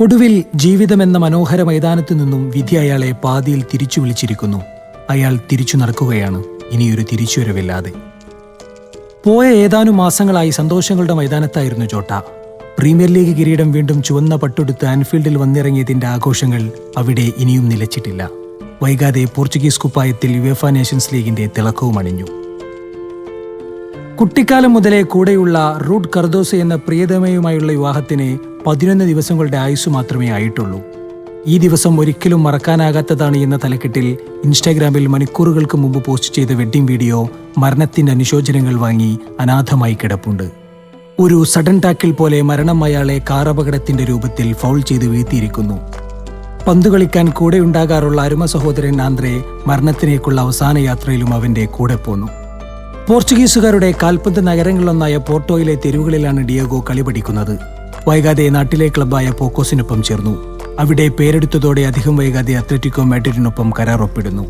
ഒടുവിൽ ജീവിതമെന്ന മനോഹര മൈതാനത്തു നിന്നും വിധി അയാളെ പാതിയിൽ തിരിച്ചു വിളിച്ചിരിക്കുന്നു. അയാൾ തിരിച്ചു നടക്കുകയാണ്. ഇനിയൊരു തിരിച്ചുവരവില്ലാതെ. പോയ ഏതാനും മാസങ്ങളായി സന്തോഷങ്ങളുടെ മൈതാനത്തായിരുന്നു ചോട്ട. പ്രീമിയർ ലീഗ് കിരീടം വീണ്ടും ചുവന്ന പട്ടുടുത്ത് ആൻഫീൽഡിൽ വന്നിറങ്ങിയതിന്റെ ആഘോഷങ്ങൾ അവിടെ ഇനിയും നിലച്ചിട്ടില്ല. വൈകാതെ പോർച്ചുഗീസ് കുപ്പായത്തിൽ യുവേഫ നേഷൻസ് ലീഗിന്റെ തിളക്കവും അണിഞ്ഞു. കുട്ടിക്കാലം മുതലേ കൂടെയുള്ള റൂട്ട് കർദോസ് എന്ന പ്രിയതമയുമായുള്ള വിവാഹത്തിന് പതിനൊന്ന് ദിവസങ്ങളുടെ ആയുസ് മാത്രമേ ആയിട്ടുള്ളൂ. ഈ ദിവസം ഒരിക്കലും മറക്കാനാകാത്തതാണ് എന്ന തലക്കെട്ടിൽ ഇൻസ്റ്റാഗ്രാമിൽ മണിക്കൂറുകൾക്ക് മുമ്പ് പോസ്റ്റ് ചെയ്ത വെഡ്ഡിംഗ് വീഡിയോ മരണത്തിന്റെ അനുശോചനങ്ങൾ വാങ്ങി അനാഥമായി കിടപ്പുണ്ട്. ഒരു സഡൻ ടാക്കിൽ പോലെ മരണം അയാളെ കാറപകടത്തിന്റെ രൂപത്തിൽ ഫൗൾ ചെയ്ത് വീഴ്ത്തിയിരിക്കുന്നു. പന്തു കളിക്കാൻ കൂടെയുണ്ടാകാറുള്ള അരുമ സഹോദരൻ ആന്ത്രെ മരണത്തിലേക്കുള്ള അവസാന യാത്രയിലും അവന്റെ കൂടെ പോന്നു. പോർച്ചുഗീസുകാരുടെ കാൽപന്ത് നഗരങ്ങളിലൊന്നായ പോർട്ടോയിലെ തെരുവുകളിലാണ് ഡിയോഗോ കളി പഠിക്കുന്നത്. വൈകാതെ നാട്ടിലെ ക്ലബ്ബായ പോക്കോസിനൊപ്പം ചേർന്നു. അവിടെ പേരെടുത്തതോടെ അധികം വൈകാതെ അത്ലറ്റിക്കോ മാഡ്രിഡിനൊപ്പം കരാർ ഒപ്പിടുന്നു.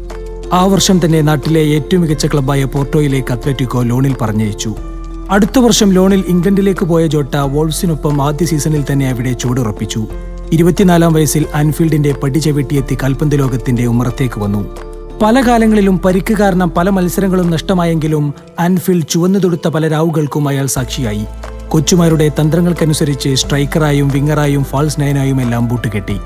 ആ വർഷം തന്നെ നാട്ടിലെ ഏറ്റവും മികച്ച ക്ലബ്ബായ പോർട്ടോയിലേക്ക് അത്ലറ്റിക്കോ ലോണിൽ പറഞ്ഞയച്ചു. അടുത്ത വർഷം ലോണിൽ ഇംഗ്ലണ്ടിലേക്ക് പോയ ജോട്ട വോൾസിനൊപ്പം ആദ്യ സീസണിൽ തന്നെ അവിടെ ചൂടുറപ്പിച്ചു ഇരുപത്തിനാലാം വയസ്സിൽ ആൻഫീൽഡിന്റെ പടി ചവിട്ടിയെത്തി കാൽപന്ത് ലോകത്തിന്റെ ഉമ്മറത്തേക്ക് വന്നു. പല കാലങ്ങളിലും പരിക്ക് കാരണം പല മത്സരങ്ങളും നഷ്ടമായെങ്കിലും ആൻഫീൽഡ് ചുവന്നു തൊടുത്ത പല രാവുകൾക്കും അയാൾ സാക്ഷിയായി. കൊച്ചുമാരുടെ തന്ത്രങ്ങൾക്കനുസരിച്ച് സ്ട്രൈക്കറായും വിങ്ങറായും ഫാൾസ് നയനായും എല്ലാം ബൂട്ടുകെട്ടി.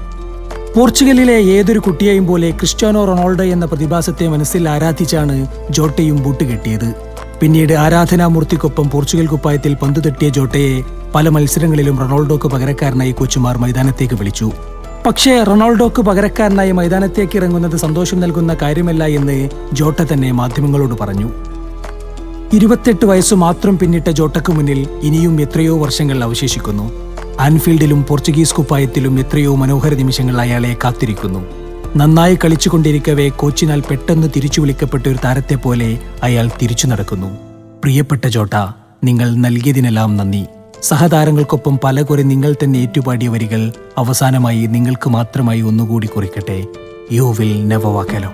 പോർച്ചുഗലിലെ ഏതൊരു കുട്ടിയെയും പോലെ ക്രിസ്ത്യാനോ റൊണാൾഡോ എന്ന പ്രതിഭാസത്തെ മനസ്സിൽ ആരാധിച്ചാണ് ജോട്ടയും ബൂട്ടുകെട്ടിയത്. പിന്നീട് ആരാധനാമൂർത്തിക്കൊപ്പം പോർച്ചുഗൽ കുപ്പായത്തിൽ പന്തു തട്ടിയ ജോട്ടയെ പല മത്സരങ്ങളിലും റൊണാൾഡോക്ക് പകരക്കാരനായി കോച്ചുമാർ മൈതാനത്തേക്ക് വിളിച്ചു. പക്ഷേ റൊണാൾഡോക്ക് പകരക്കാരനായി മൈതാനത്തേക്ക് ഇറങ്ങുന്നത് സന്തോഷം നൽകുന്ന കാര്യമല്ല എന്ന് ജോട്ട തന്നെ മാധ്യമങ്ങളോട് പറഞ്ഞു. ഇരുപത്തെട്ട് വയസ്സ് മാത്രം പിന്നിട്ട ജോട്ടക്ക് മുന്നിൽ ഇനിയും എത്രയോ വർഷങ്ങൾ അവശേഷിക്കുന്നു. ആൻഫീൽഡിലും പോർച്ചുഗീസ് കുപ്പായത്തിലും എത്രയോ മനോഹര നിമിഷങ്ങൾ അയാളെ കാത്തിരിക്കുന്നു. നന്നായി കളിച്ചുകൊണ്ടിരിക്കവേ കോച്ചിനാൽ പെട്ടെന്ന് തിരിച്ചു വിളിക്കപ്പെട്ട ഒരു താരത്തെ പോലെ അയാൾ തിരിച്ചു നടക്കുന്നു. പ്രിയപ്പെട്ട ജോട്ട നിങ്ങൾ നൽകിയതിനെല്ലാം നന്ദി. സഹതാരങ്ങൾക്കൊപ്പം പലകുറി നിങ്ങൾ തന്നെ ഏറ്റുപാടിയ വരികൾ അവസാനമായി നിങ്ങൾക്ക് മാത്രമായി ഒന്നുകൂടി കുറിക്കട്ടെ. You will never walk alone